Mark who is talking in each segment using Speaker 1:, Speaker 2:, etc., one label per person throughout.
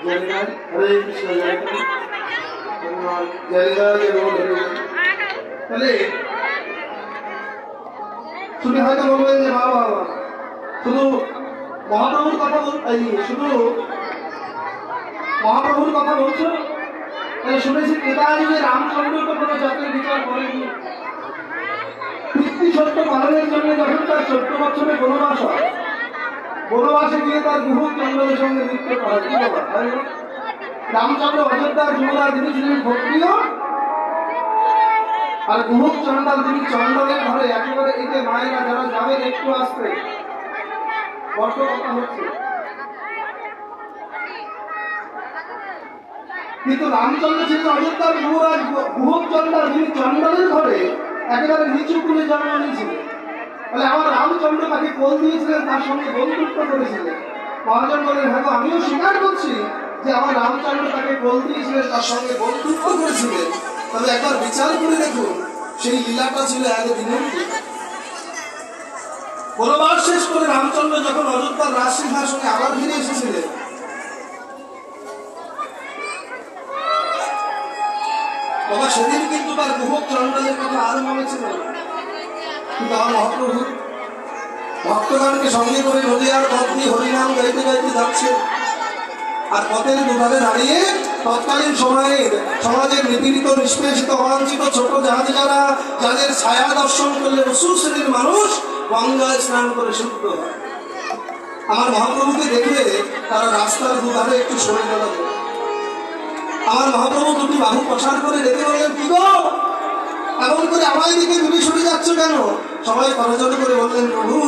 Speaker 1: জয় হরে কৃষ্ণ জয় কৃষ্ণ জয় জয় জয় হরে তাহলে শুনে হয়তো বলবেন যে বাবা শুধু মহাপ্রভুর কথা বল শুধু মহাপ্রভুর কথা বলছো তাহলে শুনেছি কেদারিতে রামচন্দ্র তো কোনো জাতির বিচার করেনি পিতৃ সত্য পালনের জন্য যখন তার চোদ্দ বছরে বনবাস হয় বনবাসে গিয়ে তার চন্দ্রের সঙ্গে করা। রামচন্দ্র ছিলেন আর ঘরে একেবারে যে মায়েরা যারা যাবেন একটু আসতে। বড্ড কথা হচ্ছে। কিন্তু রামচন্দ্র ছিলেন অযোধ্যার যুবরাজ গুহক চন্ডাল তিনি চন্ডলের ঘরে একেবারে নিচু কুলে জন্ম নিয়েছিলেন। তাহলে আমার রামচন্দ্র তাকে কোল দিয়েছিলেন, তার সঙ্গে বন্ধুত্ব করেছিলেন। মহাজন বলেন হ্যাঁ আমিও স্বীকার করছি যে আমার রামচন্দ্র তাকে কোল দিয়েছিলেন, তার সঙ্গে বন্ধুত্ব করেছিলেন। তবে একবার বিচার করে দেখুন, সেই লীলাটা ছিল এক বিনন্দ বনবাস শেষ করে রামচন্দ্র যখন অযোধ্যার রাজ সিংহাসনে আবার ফিরে এসেছিলেন বাবা সেদিন কিন্তু তার গুহক চন্দ্রের কথা আরও মনে ছিল না। কিন্তু আমার মহাপ্রভু। ভক্তগণকে সঙ্গে করে নদীয়ার দিয়ে হরিনাম গাইতে গাইতে যাচ্ছে। আর পথের দুধারে দাঁড়িয়ে তৎকালীন সময়ে সমাজের নিপীড়িত, নিষ্পেষিত, অবাঞ্ছিত ছোট জাহাজ যারা, যাদের ছায়া দর্শন করলে রসুল শ্রেণির মানুষ গঙ্গায় স্নান করে শুদ্ধ হয়। আমার মহাপ্রভুকে দেখে তারা রাস্তার দুধারে একটু সরে গেল। আমার মহাপ্রভু দুটি বাহু প্রসার করে ডেকে বললেন, কি গো? এমন করে আমার দিকে তুমি সরে যাচ্ছ কেন? সবাই করজোরে করে বললেন, প্রভু,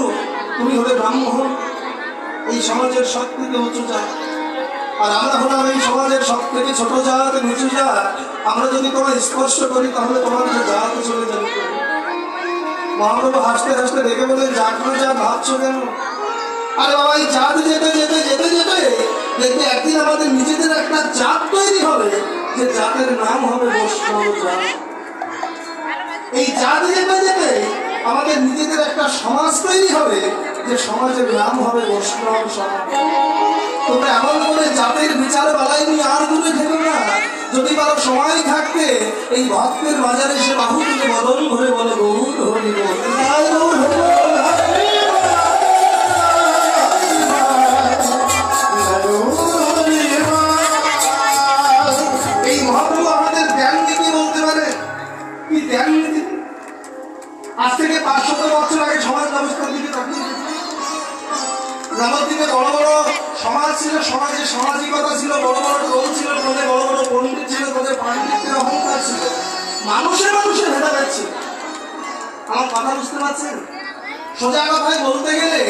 Speaker 1: তুমি হলে ব্রাহ্মণ। এই সমাজের সব থেকে উঁচু জাত। আর আমরা হলাম এই সমাজের সব থেকে ছোট জাত, নিচু জাত। আমরা যদি তোমায় স্পর্শ করি, তাহলে তোমার জাত চলে যাবে। মহাপ্রভু হাসতে হাসতে দেখে বলে জাত না যা ভাবছ কেন? আরে বাবা, এই জাত যেতে যেতে যেতে যেতে, দেখবে একদিন আমাদের নিজেদের একটা জাত তৈরি হবে, যে জাতের নাম হবে বৈষ্ণব জাত। এই জাত যেতে আমাদের নিজেদের একটা সমাজ তৈরি হবে, যে সমাজের নাম হবে বৈষ্ণব সমাজ। তোমরা এমন করে জাতের বিচার বালাই নিয়ে আর দূরে থেকো না। যদি কারও সময় থাকতে এই ভক্তের বাজারে সে বাহু তুলে বদন ভরে বলে, গৌর হরি। এই মহাপ্রভু আমাদের জ্ঞান নীতি বলতে পারে? কি জ্ঞান নীতি আজ থেকে বছর আগে সমাজ ব্যবস্থার দিকে তাকিয়ে। নবদ্বীপে বড় বড় সমাজ ছিল, সমাজে সামাজিকতা ছিল, বড় বড় ছিল বড় বড় পণ্ডিত ছিল অহংকার ছিল। মানুষের মানুষের ভেদাভেদ আমার কথা বুঝতে পারছেন? সোজা কথায় বলতে গেলে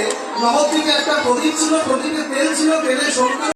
Speaker 1: নবদ্বীপে একটা প্রদীপ ছিল, প্রদীপে তেল ছিল তেলে সরকার